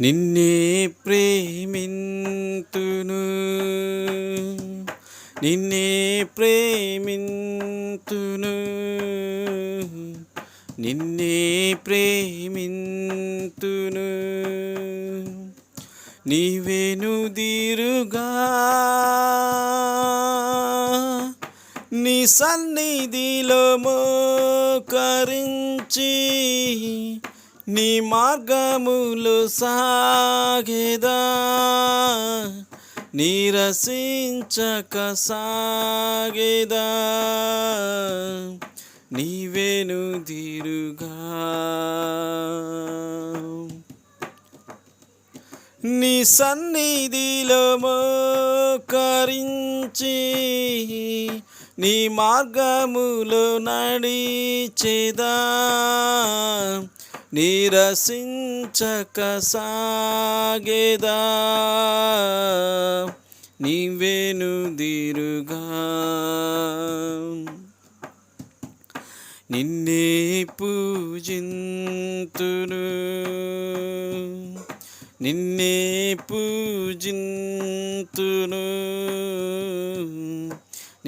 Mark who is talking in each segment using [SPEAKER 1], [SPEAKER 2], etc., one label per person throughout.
[SPEAKER 1] నిన్నే ప్రేమింతును. నిన్నే ప్రేమింతును. నిన్నే ప్రేమింతును. నీవెనుదిరుగా నీ సన్నిధిలో మోకరించి నీ మార్గములు సాగేదా? నీరసించక సాగేదా? నీవేను తీరుగా నీ సన్నిధిలో మోకరించి నీ మార్గములో నడిచేదా? నిరసించక సాగేదా. నీవేను దిరుగా నిన్నే పూజింతును. నిన్నే పూజింతును.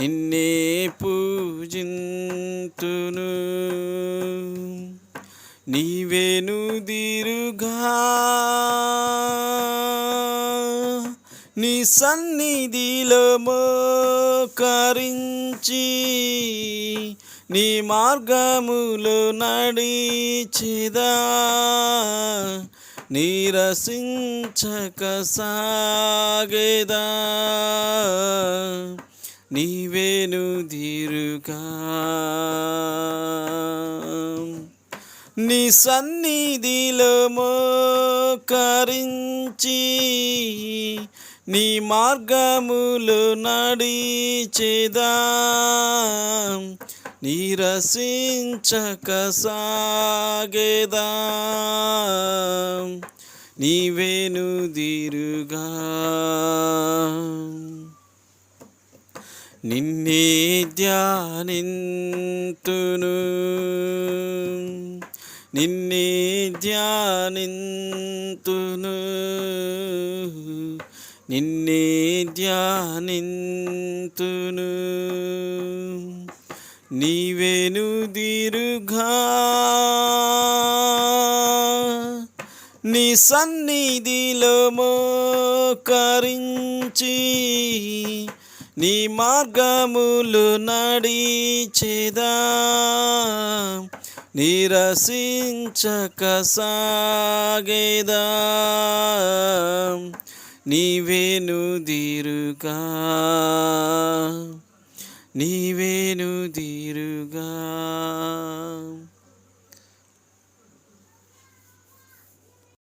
[SPEAKER 1] నిన్నే పూజింతును. నీవేను దిరుగా నీ సన్నిధిలో మోకరించి నీ మార్గములు నడిచిదా. నీరసించక సాగేదా. నీవేను దిరుగా నీ సన్నిధిలో మోకరించి నీ మార్గములు నడిచేదా నీరసించక సాగేదా. నీవేను దిరుగా నిన్నే ధ్యానింతును. నిన్నే ధ్యానింతును. నిన్నే ధ్యానింతును. నీవేను దీర్ఘా. నీ సన్నిధిలో మోకరించి నీ మార్గములు నడిచేదా. నిరసించక సాగేదా. నీవేను దిరుగా నీవేను దిరుగా